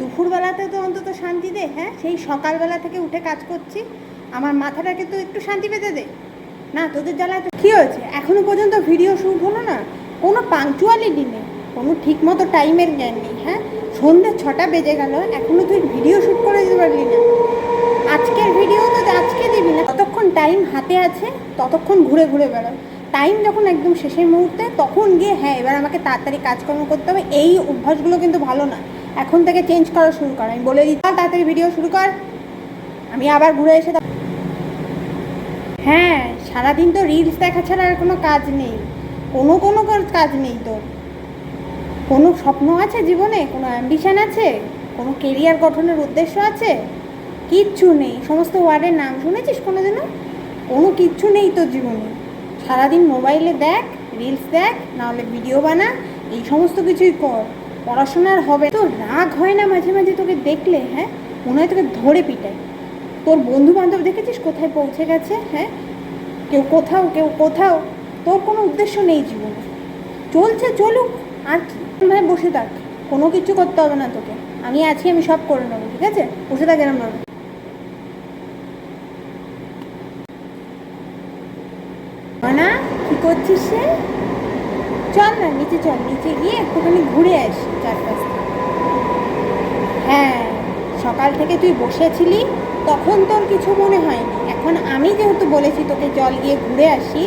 দুপুরবেলাতে তো অন্তত শান্তি দে হ্যাঁ? সেই সকালবেলা থেকে উঠে কাজ করছি। আমার মাথাটাকে তো একটু শান্তি পেতে দে। না, তোদের জ্বালায় তো কী হয়েছে? এখনও পর্যন্ত ভিডিও শ্যুট হলো না? কোনো পাংচুয়ালিটি নেই। কোনো ঠিক মতো টাইমের জ্ঞান নেই হ্যাঁ? সন্ধ্যে ছটা বেজে গেল, এখনও তুই ভিডিও শ্যুট করে দিতে পারলি না। আজকের ভিডিও তো আজকে দিবি না। ততক্ষণ টাইম হাতে আছে, ততক্ষণ ঘুরে ঘুরে বেড়াও। টাইম যখন একদম শেষের মুহূর্তে, তখন গিয়ে হ্যাঁ এবার আমাকে তাড়াতাড়ি কাজকর্ম করতে হবে। এই অভ্যাসগুলো কিন্তু ভালো না। এখন থেকে চেঞ্জ করা শুরু কর। আমি বলে দিচ্ছি, তাড়াতাড়ি ভিডিও শুরু কর। আমি আবার ঘুরে এসে হ্যাঁ সারাদিন তো রিলস দেখা ছাড়া আর কোনো কাজ নেই। কোনো কোনো কাজ নেই তোর কোনো স্বপ্ন আছে জীবনে? কোনো অ্যাম্বিশান আছে? কোনো কেরিয়ার গঠনের উদ্দেশ্য আছে? কিচ্ছু নেই। সমস্ত ওয়ার্ডের নাম শুনেছিস কোনো কোনোদিনও? কোনো কিচ্ছু নেই তোর জীবনে। সারাদিন মোবাইলে দেখ রিলস দেখ, নাহলে ভিডিও বানা, এই সমস্ত কিছুই কর। পড়াশোনার হবে। তো রাগ হয় না মাঝে মাঝে তোকে দেখলে হ্যাঁ? মনে হয় তোকে ধরে পিটায়। তোর বন্ধু বান্ধব দেখেছিস কোথায় পৌঁছে গেছে হ্যাঁ? কেউ কোথাও কেউ কোথাও। তোর কোনো উদ্দেশ্য নেই জীবনে। চলছে, চলুক। আর কি? ভাই বসে থাক। কোনো কিছু করতে হবে না তোকে। আমি আছি, আমি সব করে নেব, ঠিক আছে? বসে থাক এরম না কি করছিস সে চল না, নিচে চল, নিচে গিয়ে একটুখানি ঘুরে আসি চারপাশে। হ্যাঁ সকাল থেকে তুই বসেছিলি, তখন তোর কিছু মনে হয়নি। এখন আমি যেহেতু বলেছি তোকে জল গিয়ে ঘুরে আসি,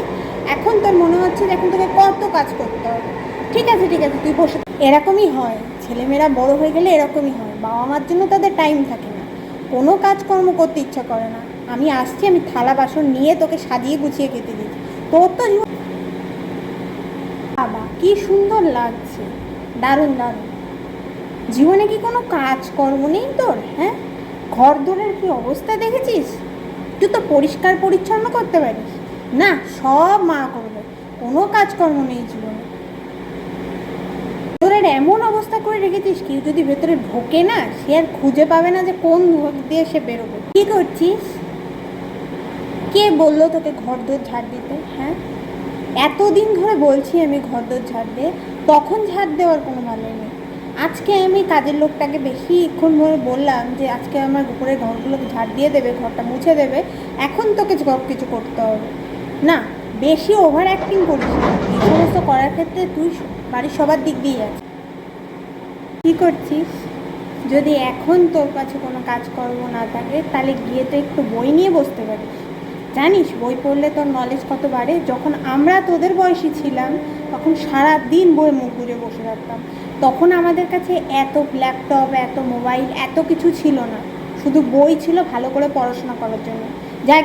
এখন তোর মনে হচ্ছে এখন তোকে কত কাজ করতে হবে। ঠিক আছে ঠিক আছে, তুই বসে এরকমই হয়, ছেলেমেয়েরা বড় হয়ে গেলে এরকমই হয় বাবা মার জন্য তাদের টাইম থাকে না। কোনো কাজকর্ম করতে ইচ্ছা করে না। আমি আসছি, আমি থালা বাসন নিয়ে তোকে সাজিয়ে গুছিয়ে খেতে দিচ্ছি। তোর তো কি সুন্দর লাগছে। দারুণ দারুণ। জীবনে কি কোনো কাজকর্ম নেই তোর হ্যাঁ? ঘর দোরের কি অবস্থা দেখেছিস? তুই তো পরিষ্কার পরিচ্ছন্ন করতে পারিস। না, সব মা করবে। কোনো কাজকর্ম নেই জীবনে। ভেতরের এমন অবস্থা করে রেখেছিস, কেউ যদি ভেতরে ঢোকে না, সে আর খুঁজে পাবে না যে কোন দিয়ে সে বেরোবে। কি করছিস? কে বলল তোকে ঘর দোর ঝাড় দিতে হ্যাঁ? এতদিন ধরে বলছি আমি ঘর দোর ঝাড় দে তখন ঝাড় দেওয়ার কোনো ভালো নেই। আজকে আমি কাজের লোকটাকে বেশিক্ষণ ধরে বললাম যে, আজকে আমার উপরে ঘরগুলোকে ঝাড় দিয়ে দেবে, ঘরটা মুছে দেবে, এখন তোকে সব কিছু করতে হবে। না, বেশি ওভার অ্যাক্টিং করিস। এই সমস্ত করার ক্ষেত্রে তুই বাড়ির সবার দিক দিয়ে যাচ্ছিস কী করছিস? যদি এখন তোর কাছে কোনো কাজকর্ম না থাকে তাহলে গিয়ে তো একটু বই নিয়ে বসতে পারিস। জানিস, বই পড়লে তোর নলেজ কত বাড়ে? যখন আমরা তোদের বয়সী ছিলাম, তখন সারা দিন বই মুখ ঘুরে বসে থাকতাম। তখন আমাদের কাছে এত ল্যাপটপ এত মোবাইল এত কিছু ছিল না। শুধু বই ছিল ভালো করে পড়াশোনা করার জন্য। যা